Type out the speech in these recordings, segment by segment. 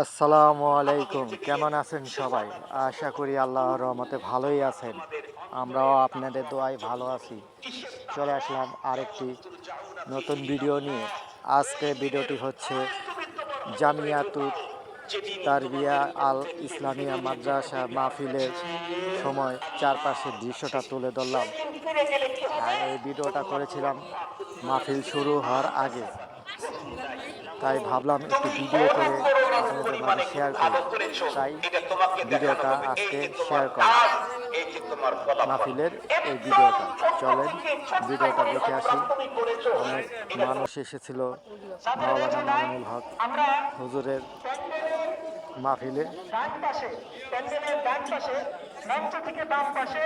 আসসালামু আলাইকুম। কেমন আছেন সবাই? আশা করি আল্লাহর রহমতে ভালোই আছেন। আমরাও আপনাদের দোয়ায় ভালো আছি। চলে আসলাম আরেকটি নতুন ভিডিও নিয়ে। আজকে ভিডিওটি হচ্ছে জামিয়াতুত তারবিয়া আল ইসলামিয়া মাদ্রাসা মাহফিলের সময় চারপাশের দৃশ্যটা তুলে ধরলাম। এই ভিডিওটা করেছিলাম মাহফিল শুরু হওয়ার আগে। তাই ভাবলাম একটু ভিডিও করে মাঝে শেয়ার করি তাই ভিডিওটা আজকে শেয়ার করলাম মাহফিলের এই ভিডিওটা। চলেন ভিডিওটা দেখে আসি। অনেক মানুষ এসেছিল মাওলানা মামুনুল হক হুজুরের মাহফিলে। ডান পাশে প্যান্ডেলের ডান পাশে মঞ্চ থেকে বাম পাশে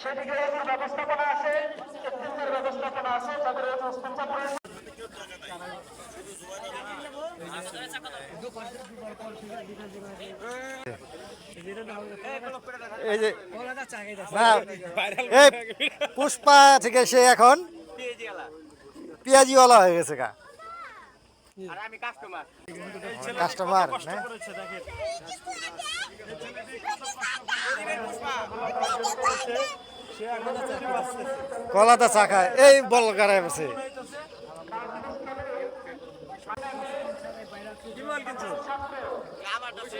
সেদিকে ব্যবস্থাপনা আছে ব্যবস্থাপনা আছে তাদের স্পন্সর করে এই যে পুষ্পা থেকে সে এখন পেঁয়াজিওয়ালা হয়ে গেছে গা। কাস্টমার কলাটা চা খায় এই বল গাড়ায় বসে